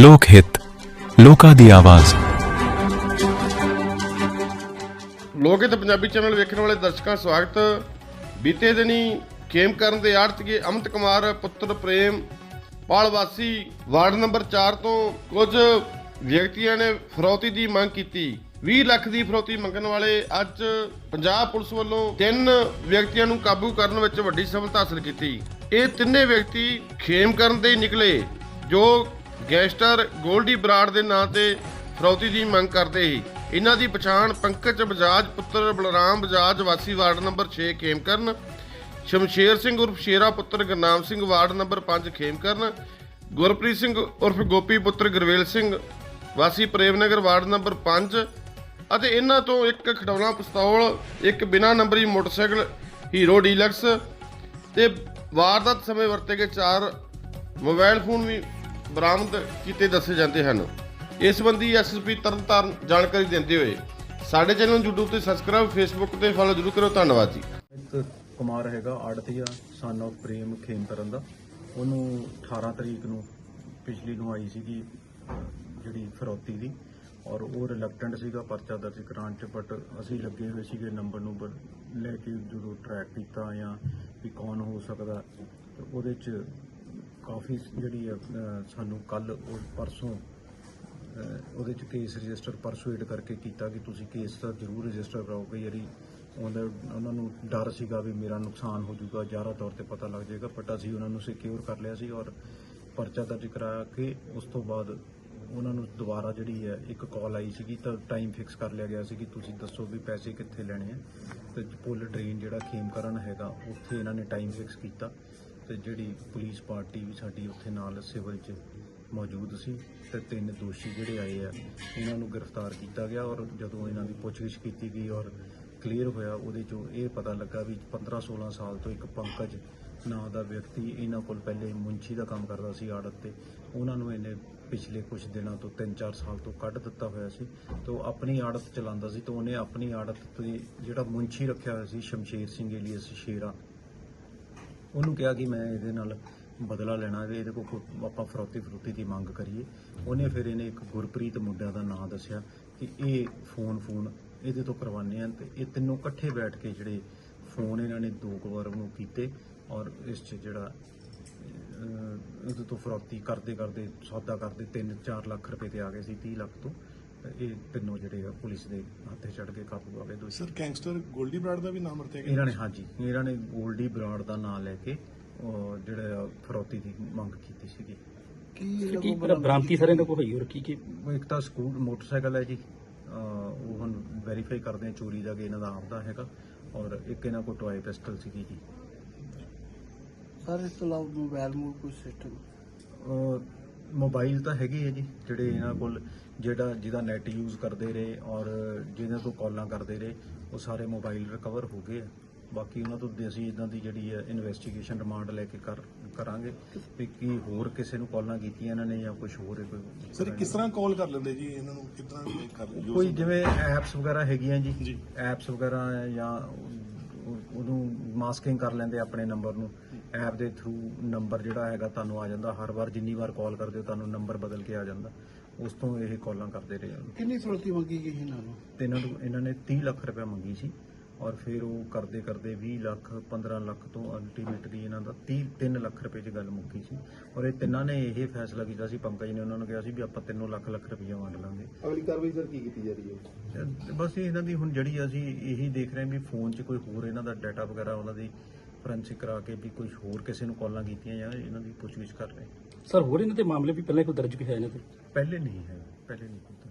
ਲੋਕ ਹਿੱਤ, ਲੋਕਾਂ ਦੀ ਆਵਾਜ਼। ਲੋਕ ਪੰਜਾਬੀ ਚੈਨਲ ਵੇਖਣ ਵਾਲੇ ਦਰਸ਼ਕਾਂ ਸਵਾਗਤ। ਬੀਤੇ ਦਿਨੀ ਖੇਮ ਕਰਨ ਦੇ ਆੜਤੀਏ ਅਮਿਤ ਕੁਮਾਰ, ਪੁੱਤਰ ਪ੍ਰੇਮ ਪਾਲ ਵਾਸੀ ਵਾਰਡ ਨੰਬਰ 4 ਤੋਂ ਕੁਝ ਵਿਅਕਤੀਆਂ ਨੇ ਫਰੌਤੀ ਦੀ ਮੰਗ ਕੀਤੀ। 20 ਲੱਖ ਦੀ ਫਰੌਤੀ ਮੰਗਣ ਵਾਲੇ ਅੱਜ ਪੰਜਾਬ ਪੁਲਿਸ ਵੱਲੋਂ ਤਿੰਨ ਵਿਅਕਤੀਆਂ ਨੂੰ ਕਾਬੂ ਕਰਨ ਵਿੱਚ ਵੱਡੀ ਸਫਲਤਾ ਹਾਸਲ ਕੀਤੀ। ਇਹ ਤਿੰਨੇ ਵਿਅਕਤੀ ਖੇਮ ਕਰਨ ਦੇ ਨਿਕਲੇ, ਜੋ ਗੈਂਗਸਟਰ ਗੋਲਡੀ ਬਰਾੜ ਦੇ ਨਾਂ ਤੇ ਫਰੌਤੀ ਦੀ ਮੰਗ ਕਰਦੇ ਸੀ। ਇਹਨਾਂ ਦੀ ਪਛਾਣ ਪੰਕਜ ਬਜਾਜ ਪੁੱਤਰ ਬਲਰਾਮ ਬਜਾਜ ਵਾਸੀ ਵਾਰਡ ਨੰਬਰ 6 ਖੇਮਕਰਨ, ਸ਼ਮਸ਼ੇਰ ਸਿੰਘ ਉਰਫ ਸ਼ੇਰਾ ਪੁੱਤਰ ਗੁਰਨਾਮ ਸਿੰਘ ਵਾਰਡ ਨੰਬਰ 5 ਖੇਮਕਰਨ, ਗੁਰਪ੍ਰੀਤ ਸਿੰਘ ਉਰਫ ਗੋਪੀ ਪੁੱਤਰ ਗੁਰਵੇਲ ਸਿੰਘ ਵਾਸੀ ਪ੍ਰੇਮਨਗਰ ਵਾਰਡ ਨੰਬਰ 5 ਅਤੇ ਇਹਨਾਂ ਤੋਂ ਇੱਕ ਖਡੌਣਾ ਪਿਸਤੌਲ, ਇੱਕ ਬਿਨਾ ਨੰਬਰੀ ਮੋਟਰਸਾਈਕਲ ਹੀਰੋ ਡੀਲਕਸ ਤੇ ਵਾਰਦਾਤ ਸਮੇਂ ਵਰਤੇ ਗਏ ਚਾਰ ਮੋਬਾਈਲ ਫੋਨ ਵੀ ਬਰਾਮਦ ਕੀਤੇ ਦੱਸੇ ਜਾਂਦੇ ਹਨ। ਇਸ ਸੰਬੰਧੀ ਐਸਐਸਪੀ ਤਰਨਤਾਰਨ ਜਾਣਕਾਰੀ ਦਿੰਦੇ ਹੋਏ ਸਾਡੇ ਚੈਨਲ ਨੂੰ YouTube ਤੇ ਸਬਸਕ੍ਰਾਈਬ Facebook ਤੇ ਫੋਲੋ ਜ਼ਰੂਰ ਕਰੋ ਧੰਨਵਾਦ ਜੀ। ਇੱਕ ਕੁਮਾਰ ਹੈਗਾ ਆੜਤੀਆ ਸਨ of ਪ੍ਰੇਮ ਖੇਮਕਰਨ ਦਾ। ਉਹਨੂੰ 18 ਤਰੀਕ ਨੂੰ ਪਿਛਲੀ ਨੂੰ ਆਈ ਸੀਗੀ ਜਿਹੜੀ ਫਰੋਤੀ ਦੀ ਔਰ ਉਹ ਰਿਲੈਕਟੈਂਟ ਸੀਗਾ, ਪਰਚਾ ਦਰਜ ਕਰਾਉਣ ਚ ਬਟ ਅਸੀਂ ਲੱਗੇ ਹੋਏ ਸੀਗੇ ਨੰਬਰ ਨੂੰ ਲੈ ਕੇ ਜਦੋਂ ਟਰੈਕ ਕੀਤਾ ਜਾਂ ਵੀ ਕੌਣ ਹੋ ਸਕਦਾ ਉਹਦੇ ਚ ਕਾਫੀ ਜਿਹੜੀ ਆ, ਅਹ, ਸਾਨੂੰ ਕੱਲ ਉਹ ਪਰਸੋਂ ਅਹ ਉਹਦੇ ਚ ਕੇਸ ਰਜਿਸਟਰ ਪਰਸੂਏਟ ਕਰਕੇ ਕੀਤਾ ਕਿ ਤੁਸੀਂ ਕੇਸ ਤਾਂ ਜ਼ਰੂਰ ਰਜਿਸਟਰ ਕਰਾਓਗੇ ਯਾਰੀ ਉਹਦਾ ਉਹਨਾਂ ਨੂੰ ਡਰ ਸੀਗਾ ਵੀ ਮੇਰਾ ਨੁਕਸਾਨ ਹੋ ਜਾਊਗਾ ਜ਼ਿਆਦਾ ਤੌਰ ਤੇ ਪਤਾ ਲੱਗ ਜਾਏਗਾ ਬਟ ਅਸੀਂ ਉਹਨਾਂ ਨੂੰ ਸਿਕਿਉਰ ਕਰ ਲਿਆ ਸੀ ਔਰ ਪਰਚਾ ਦਰਜ ਕਰਾ ਕੇ ਉਸ ਤੋਂ ਬਾਅਦ ਉਹਨਾਂ ਨੂੰ ਦੁਬਾਰਾ ਜਿਹੜੀ ਹੈ ਇੱਕ ਕਾਲ ਆਈ ਸੀਗੀ ਤਾਂ ਟਾਈਮ ਫਿਕਸ ਕਰ ਲਿਆ ਗਿਆ ਸੀ ਕਿ ਤੁਸੀਂ ਦੱਸੋ ਵੀ ਪੈਸੇ ਕਿੱਥੇ ਲੈਣੇ ਆ। ਤੇ ਪੁੱਲ ਡਰੇਨ ਜਿਹੜਾ ਖੇਮਕਰਨ ਹੈਗਾ ਉੱਥੇ ਇਹਨਾਂ ਨੇ ਟਾਈਮ ਫਿਕਸ ਕੀਤਾ। ਤੇ ਜਿਹੜੀ ਪੁਲਿਸ ਪਾਰਟੀ ਵੀ ਸਾਡੀ ਉੱਥੇ ਨਾਲ ਸਿਵਲ 'ਚ ਮੌਜੂਦ ਸੀ ਤੇ ਤਿੰਨ ਦੋਸ਼ੀ ਜਿਹੜੇ ਆਏ ਆ ਇਹਨਾਂ ਨੂੰ ਗ੍ਰਿਫਤਾਰ ਕੀਤਾ ਗਿਆ ਔਰ ਜਦੋਂ ਇਹਨਾਂ ਦੀ ਪੁੱਛਗਿੱਛ ਕੀਤੀ ਗਈ ਔਰ ਕਲੀਅਰ ਹੋਇਆ, ਉਹਦੇ ਚੋਂ ਇਹ ਪਤਾ ਲੱਗਾ ਵੀ 15-16 ਸਾਲ ਤੋਂ ਇੱਕ ਪੰਕਜ ਨਾਂ ਦਾ ਵਿਅਕਤੀ ਇਹਨਾਂ ਕੋਲ ਪਹਿਲੇ ਮੁੰਚੀ ਦਾ ਕੰਮ ਕਰਦਾ ਸੀ ਆੜਤ ਤੇ। ਉਹਨਾਂ ਨੂੰ ਇਹਨੇ ਪਿਛਲੇ ਕੁਝ ਦਿਨਾਂ ਤੋਂ 3-4 ਸਾਲ ਤੋਂ ਕੱਢ ਦਿੱਤਾ ਹੋਇਆ ਸੀ ਤੇ ਉਹ ਆਪਣੀ ਆੜਤ ਚਲਾਉਂਦਾ ਸੀ ਤੇ ਉਹਨੇ ਆਪਣੀ ਆੜਤ ਤੇ ਜਿਹੜਾ ਮੁੰਚੀ ਰੱਖਿਆ ਹੋਇਆ ਸੀ ਸ਼ਮਸ਼ੇਰ ਸਿੰਘ ਏਲੀਅਸ ਸ਼ੇਰਾ ਉਹਨੂੰ ਕਿਹਾ ਕਿ ਮੈਂ ਇਹਦੇ ਨਾਲ ਬਦਲਾ ਲੈਣਾ ਵੀ ਇਹਦੇ ਕੋਲ ਆਪਾਂ ਫਰੋਤੀ ਫਰੋਤੀ ਦੀ ਮੰਗ ਕਰੀਏ। ਉਹਨੇ ਫਿਰ ਇਹਨੇ ਇੱਕ ਗੁਰਪ੍ਰੀਤ ਮੁੰਡਿਆਂ ਦਾ ਨਾਮ ਦੱਸਿਆ ਕਿ ਇਹ ਫੋਨ ਫੋਨ ਇਹਦੇ ਤੋਂ ਕਰਵਾਉਂਦੇ ਆ ਤੇ ਇਹ ਤਿੰਨੋਂ ਇਕੱਠੇ ਬੈਠ ਕੇ ਜਿਹੜੇ ਫੋਨ ਇਹਨਾਂ ਨੇ ਦੋ ਕੁ ਵਾਰ ਉਹਨੂੰ ਕੀਤੇ ਔਰ ਇਸ 'ਚ ਜਿਹੜਾ ਅਹ, ਇਹਦੇ ਤੋਂ ਫਰੋਤੀ ਕਰਦੇ ਕਰਦੇ ਸੌਦਾ ਕਰਦੇ 3-4 ਲੱਖ ਰੁਪਏ ਤੇ ਆ ਗਏ ਸੀ 30 ਲੱਖ ਤੋਂ। ਇਹ ਤਿੰਨੋਂ ਜਿਹੜੇ ਆ ਪੁਲਿਸ ਦੇ ਹੱਥੇ ਚੜ ਕੇ ਕਾਬੂ ਆ ਗਏ ਦੋਸ਼ੀ। ਸਰ ਗੈਂਗਸਟਰ ਗੋਲਡੀ ਬਰਾੜ ਦਾ ਵੀ ਨਾਮ ਵਰਤਿਆ ਗਿਆ? ਇਹਨਾਂ ਨੇ ਹਾਂਜੀ ਇਹਨਾਂ ਨੇ ਗੋਲਡੀ ਬਰਾੜ ਦਾ ਨਾਮ ਲੈ ਕੇ ਉਹ ਜਿਹੜਾ ਫਰੋਤੀ ਦੀ ਮੰਗ ਕੀਤੀ ਸੀਗੀ। ਕੀ ਬ੍ਰਾਂਤੀ ਸਾਰੇ ਦਾ ਕੋਈ ਹੋਈ ਹੋਰ ਕੀ ਕੀ? ਉਹ ਇੱਕ ਤਾਂ ਸਕੂਲ ਮੋਟਰਸਾਈਕਲ ਹੈ ਜੀ। ਅਹ ਉਹ ਹੁਣ ਵੈਰੀਫਾਈ ਕਰਦੇ ਆ ਚੋਰੀ ਦਾ ਕਿ ਇਹਨਾਂ ਦਾ ਆਪਦਾ ਹੈਗਾ। ਔਰ ਇੱਕ ਇਹਨਾਂ ਕੋਲ ਟੋਏ ਪਿਸਟਲ ਸੀਗੀ ਜੀ। ਸਰ ਇਸ ਤੋਂ ਇਲਾਵਾ ਮੋਬਾਈਲ ਮੂਲ ਕੋਈ ਸਿਸਟਮ? ਅਹ ਮੋਬਾਈਲ ਤਾਂ ਹੈਗੇ ਆ ਜੀ ਜਿਹੜੇ ਇਹਨਾਂ ਕੋਲ ਜਿਹੜਾ ਜਿਹਦਾ ਨੈਟ ਯੂਜ਼ ਕਰਦੇ ਰਹੇ ਔਰ ਜਿਹਨਾਂ ਤੋਂ ਕਾਲਾਂ ਕਰਦੇ ਰਹੇ ਉਹ ਸਾਰੇ ਮੋਬਾਈਲ ਰਿਕਵਰ ਹੋ ਗਏ ਆ। ਬਾਕੀ ਉਹਨਾਂ ਤੋਂ ਅਸੀਂ ਇਦਾਂ ਦੀ ਜਿਹੜੀ ਹੈ ਇਨਵੈਸਟੀਗੇਸ਼ਨ ਰਿਮਾਂਡ ਲੈ ਕੇ ਕਰ ਕਰਾਂਗੇ ਵੀ ਕੀ ਹੋਰ ਕਿਸੇ ਨੂੰ ਕਾਲਾਂ ਕੀਤੀਆਂ ਇਹਨਾਂ ਨੇ ਜਾਂ ਕੁਝ ਹੋਰ ਹੈ ਕੋਈ। ਸਰ ਕਿਸ ਤਰ੍ਹਾਂ ਕਾਲ ਕਰ ਲੈਂਦੇ ਜੀ? ਇਹਨਾਂ ਨੂੰ ਤਰ੍ਹਾਂ ਕਰ ਲੈਂਦੇ? ਕੋਈ ਜਿਵੇਂ ਐਪਸ ਵਗੈਰਾ ਹੈਗੀਆਂ ਜੀ। ਐਪਸ ਵਗੈਰਾ ਜਾਂ ਉਹ- ਉਹਨੂੰ ਮਾਸਕਿੰਗ ਕਰ ਲੈਂਦੇ ਆਪਣੇ ਨੰਬਰ ਨੂੰ। ਐਪ ਦੇ ਥਰੂ ਨੰਬਰ ਜਿਹੜਾ ਹੈਗਾ ਤੁਹਾਨੂੰ ਆ ਜਾਂਦਾ। ਹਰ ਵਾਰ ਜਿੰਨੀ ਵਾਰ ਕਾਲ ਕਰਦੇ ਹੋ ਤੁਹਾਨੂੰ ਨੰਬਰ ਬਦਲ ਕੇ ਆ ਜਾਂਦਾ। ਉਸ ਤੋਂ ਇਹ ਕਾਲਾਂ ਕਰਦੇ ਰਹੇ ਹਨ ਕਿੰਨੀ ਫਰੋਤੀ ਮੰਗੀ ਗਈ ਇਹਨਾਂ ਨੂੰ? ਤੇ ਇਹਨਾਂ ਨੂੰ ਇਹਨਾਂ ਨੇ 30 ਲੱਖ ਰੁਪਏ ਮੰਗੀ ਸੀ। ਔਰ ਫਿਰ ਉਹ ਕਰਦੇ ਕਰਦੇ 20 ਲੱਖ 15 ਲੱਖ ਤੋਂ ਅਲਟੀਮੇਟਲੀ ਇਹਨਾਂ ਦਾ 30 3 ਲੱਖ ਰੁਪਏ 'ਚ ਗੱਲ ਮੁੱਕੀ ਸੀ। ਔਰ ਇਹ ਤਿੰਨਾਂ ਨੇ ਇਹ ਫੈਸਲਾ ਕੀਤਾ ਸੀ ਪੰਕਜ ਨੇ ਉਹਨਾਂ ਨੂੰ ਕਿਹਾ ਸੀ ਵੀ ਆਪਾਂ ਤਿੰਨੋਂ ਲੱਖ ਲੱਖ ਰੁਪਏ ਵੰਡ ਲਾਂਗੇ। ਅਗਲੀ ਕਾਰਵਾਈ ਸਰ ਕੀ ਕੀਤੀ ਜਾ ਰਹੀ ਹੈ? ਬਸ ਇਹ ਇਹਨਾਂ ਦੀ ਹੁਣ ਜਿਹੜੀ ਅਸੀਂ ਇਹੀ ਦੇਖ ਰਹੇ ਹਾਂ ਵੀ ਫੋਨ 'ਚ ਕੋਈ ਹੋਰ ਇਹਨਾਂ ਦਾ ਡਾਟਾ ਵਗੈਰਾ ਉਹਨਾਂ ਦੀ ਫੋਰੈਂਸਿਕ ਕਰਾ ਕੇ ਵੀ ਕੋਈ ਹੋਰ ਕਿਸੇ ਨੂੰ ਕਾਲਾਂ ਕੀਤੀਆਂ ਜਾਂ ਇਹਨਾਂ ਦੀ ਪੁੱਛਗਿੱਛ ਕਰ ਰਹੇ। ਸਰ ਹੋਰ ਇਹਨਾਂ ਦੇ ਮਾਮਲੇ ਵੀ ਪਹਿਲਾਂ ਕੋਈ ਦਰਜ ਵੀ ਹੈ ਇਹਨਾਂ ਤੇ ਪਹਿਲੇ ਨਹੀਂ ਹੈ ਪਹਿਲੇ ਨਹੀਂ ਕੀਤਾ।